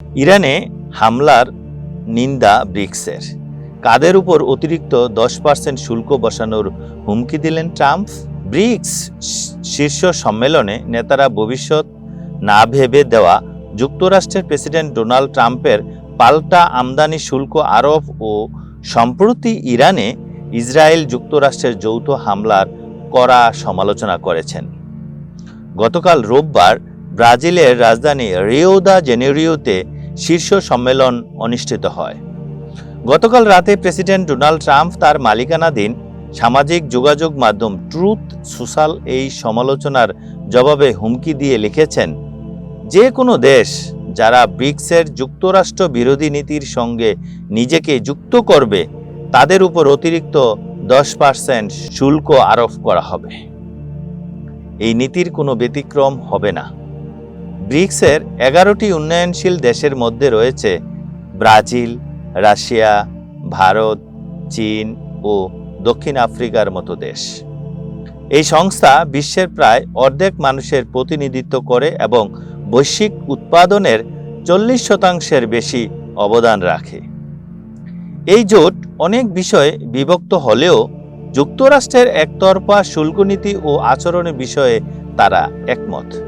ইরানে হামলার নিন্দা ব্রিক্সের। কাদের উপর অতিরিক্ত দশ পার্সেন্ট শুল্ক বসানোর হুমকি দিলেন ট্রাম্প? ব্রিক্স শীর্ষ সম্মেলনে নেতারা ভবিষ্যৎ না ভেবে দেওয়া যুক্তরাষ্ট্রের প্রেসিডেন্ট ডোনাল্ড ট্রাম্পের পাল্টা আমদানি শুল্ক আরোপ ও সম্প্রতি ইরানে ইসরায়েল যুক্তরাষ্ট্রের যৌথ হামলার কড়া সমালোচনা করেছেন। গতকাল রোববার ব্রাজিলের রাজধানী রিও দা জেনেরিওতে শীর্ষ সম্মেলন অনুষ্ঠিত হয়। গতকাল রাতে প্রেসিডেন্ট ডোনাল্ড ট্রাম্প তার মালিকানাধীন সামাজিক যোগাযোগ মাধ্যম ট্রুথ সোশ্যাল এই সমালোচনার জবাবে হুমকি দিয়ে লিখেছেন, যে কোনো দেশ যারা ব্রিক্সের যুক্তরাষ্ট্র বিরোধী নীতির সঙ্গে নিজেকে যুক্ত করবে, তাদের উপর অতিরিক্ত দশ পার্সেন্ট শুল্ক আরোপ করা হবে। এই নীতির কোনো ব্যতিক্রম হবে না। ব্রিক্সের এগারোটি উন্নয়নশীল দেশের মধ্যে রয়েছে ব্রাজিল, রাশিয়া, ভারত, চীন ও দক্ষিণ আফ্রিকার মতো দেশ। এই সংস্থা বিশ্বের প্রায় অর্ধেক মানুষের প্রতিনিধিত্ব করে এবং বৈশ্বিক উৎপাদনের চল্লিশ শতাংশের বেশি অবদান রাখে। এই জোট অনেক বিষয়ে বিভক্ত হলেও যুক্তরাষ্ট্রের একতরফা শুল্ক নীতি ও আচরণের বিষয়ে তারা একমত।